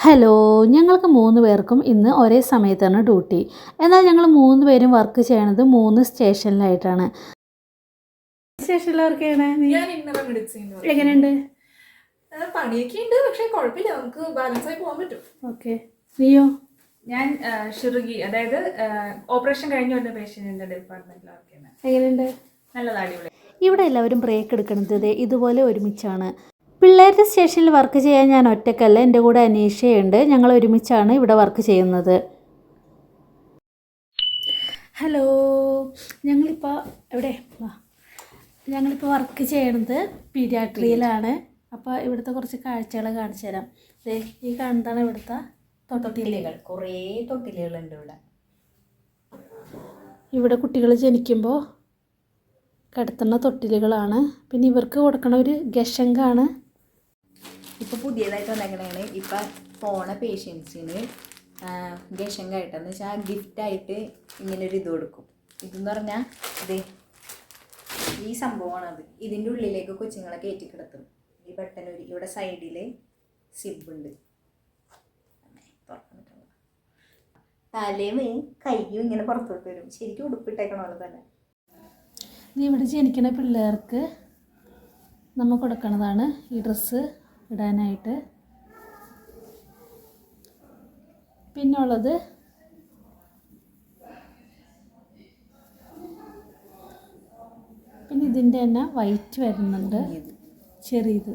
Hello ഞങ്ങൾക്ക് മൂന്ന് പേർക്കും ഇന്ന് ഒരേ സമയത്താണ് ഡ്യൂട്ടി എന്നാൽ ഞങ്ങൾ മൂന്ന് പേരും വർക്ക് ചെയ്യണത് മൂന്ന് സ്റ്റേഷനിലായിട്ടാണ്. സ്റ്റേഷനിൽ വർക്ക് ചെയ്യണേ എങ്ങനെയുണ്ട്? പണിയൊക്കെ ഉണ്ട് പക്ഷെ കുഴപ്പമില്ല. നമുക്ക് ബാലൻസ് ആയി പോകാൻ പറ്റും. ഓക്കെ നീയോ? ഞാൻ ആ, ഷിറുഗി അതായത് ഓപ്പറേഷൻ കഴിഞ്ഞു വന്ന പേഷ്യന്റിന്റെ ഡിപ്പാർട്ട്മെന്റിൽ വർക്ക് ചെയ്യുന്നത് എങ്ങനെയുണ്ട്? ഇവിടെ എല്ലാവരും ബ്രേക്ക് എടുക്കുന്നത് ദേ ഇതുപോലെ ഒരുമിച്ചാണ്. പിള്ളേരുടെ സ്റ്റേഷനിൽ വർക്ക് ചെയ്യാൻ ഞാൻ ഒറ്റക്കല്ല എന്റെ കൂടെ അനീഷയുണ്ട്. ഞങ്ങൾ ഒരുമിച്ചാണ് ഇവിടെ വർക്ക് ചെയ്യുന്നത്. ഹലോ ഞങ്ങളിപ്പോൾ എവിടെ? വാ. ഞങ്ങളിപ്പോൾ വർക്ക് ചെയ്യണത് പീഡിയാട്രിയിലാണ്. അപ്പോൾ ഇവിടുത്തെ കുറച്ച് കാഴ്ചകൾ കാണിച്ചു തരാം. ഈ കാണുന്നതാണ് ഇവിടുത്തെ തൊട്ടിൽ തൊട്ടിലുകൾ കുറേ തൊട്ടിലുകളുണ്ട് ഇവിടെ. ഇവിടെ കുട്ടികൾ ജനിക്കുമ്പോൾ കിടത്തുന്ന തൊട്ടിലുകളാണ്. പിന്നെ ഇവർക്ക് കൊടുക്കണ ഒരു ഗഷങ്കാണ് ഇപ്പൊ പുതിയതായിട്ട് വന്നേക്കണേ ഇപ്പൊ പോണ പേഷ്യൻസിന് ഗഷങ്കായിട്ടെന്ന് വെച്ചാൽ ഗിഫ്റ്റായിട്ട് ഇങ്ങനെ ഒരു ഇത് കൊടുക്കും. ഇതെന്ന് പറഞ്ഞാൽ ഇത്. ഈ സംഭവമാണ് അത്. ഇതിന്റെ ഉള്ളിലേക്ക് കൊച്ചുങ്ങളെ കയറ്റി കിടത്തും. ഈ ബട്ടനൂരി ഇവിടെ സൈഡിൽ സിബുണ്ട് തലയും കയ്യും ഇങ്ങനെ പുറത്തോട്ട് വരും. ശരിക്കും ഉടുപ്പിട്ടേക്കണ പോലെ തന്നെ. ഇവിടെ ജനിക്കുന്ന പിള്ളേർക്ക് നമ്മൾ കൊടുക്കണതാണ് ഈ ഡ്രസ്സ് ഇടാനായിട്ട്. പിന്നുള്ളത് പിന്നെ ഇതിന്റെ തന്നെ വൈറ്റ് വരുന്നുണ്ട്. ചെറിയത്.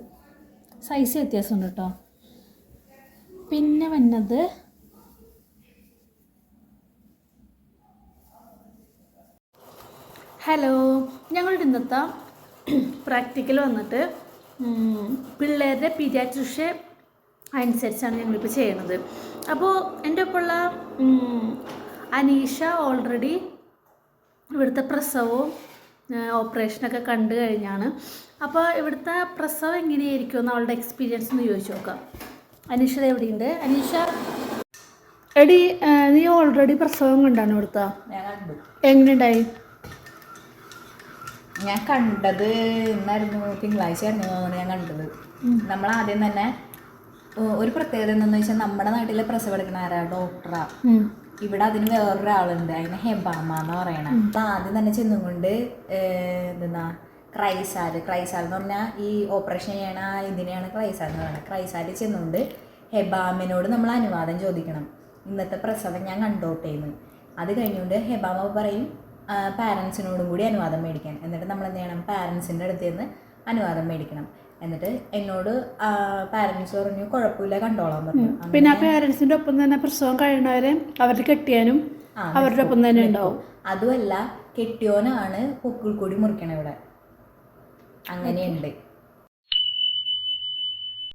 സൈസ് വ്യത്യാസമുണ്ട് കേട്ടോ പിന്നെ വന്നത് ഹലോ ഞങ്ങളുടെ ഇന്നത്തെ പ്രാക്ടിക്കൽ വന്നിട്ട് പിള്ളേരുടെ പീഡിയാട്രിഷ്യ അനുസരിച്ചാണ് ഞങ്ങളിപ്പോൾ ചെയ്യണത്. അപ്പോൾ എന്റെ ഒപ്പമുള്ള അനീഷ ഓൾറെഡി ഇവിടുത്തെ പ്രസവവും ഓപ്പറേഷനൊക്കെ കണ്ടു കഴിഞ്ഞാണ്. അപ്പോൾ ഇവിടുത്തെ പ്രസവം എങ്ങനെയായിരിക്കും എന്ന് അവളുടെ എക്സ്പീരിയൻസ് ഒന്ന് ചോദിച്ചു നോക്കാം. അനീഷ എവിടെയുണ്ട്? അനീഷ? എടി നീ ഓൾറെഡി പ്രസവം കണ്ടാണ് ഇവിടുത്തെ എങ്ങനെയുണ്ടായി? ഞാൻ കണ്ടത് ഇന്നായിരുന്നു തിങ്കളാഴ്ച ആയിരുന്നു തോന്നുന്നു ഞാൻ കണ്ടത്. നമ്മൾ ആദ്യം തന്നെ ഒരു പ്രത്യേകത എന്താണെന്ന് വെച്ചാൽ നമ്മുടെ നാട്ടിലെ പ്രസവം എടുക്കണ ആരാ? ഡോക്ടറാ. ഇവിടെ അതിന് വേറൊരാളുണ്ട് അതിനെ ഹെബാമ എന്ന് പറയണ. അപ്പൊ ആദ്യം തന്നെ ചെന്നുകൊണ്ട് എന്താ ക്രൈസാൽ ക്രൈസാൽ എന്ന് പറഞ്ഞാൽ ഈ ഓപ്പറേഷൻ ചെയ്യണ ഇതിനെയാണ് ക്രൈസാൽ എന്ന് പറയുന്നത് ക്രൈസാൽ ചെന്നുകൊണ്ട് ഹെബാമിനോട് നമ്മൾ അനുവാദം ചോദിക്കണം. ഇന്നത്തെ പ്രസവം ഞാൻ കണ്ടോട്ടേന്ന്. അത് കഴിഞ്ഞുകൊണ്ട് ഹെബാമ പറയും പാരൻസിനോടും കൂടി അനുവാദം മേടിക്കാൻ എന്നിട്ട് നമ്മൾ എന്ത് ചെയ്യണം? പാരൻസിന്റെ അടുത്ത് നിന്ന് അനുവാദം മേടിക്കണം. എന്നിട്ട് എന്നോട് പാരൻസ് പറഞ്ഞു കുഴപ്പമില്ല കണ്ടോളാൻ പറഞ്ഞു. പിന്നെ ആ പാരൻസിന്റെ ഒപ്പം തന്നെ പ്രസവം കഴിയണവരെ അവരുടെ കെട്ടിയാനും അവരുടെ ഒപ്പം തന്നെ ഉണ്ടാവും. അതുമല്ല കെട്ടിയോനാണ് പൊക്കിൾ കൂടി മുറിക്കണം ഇവിടെ. അങ്ങനെയുണ്ട്.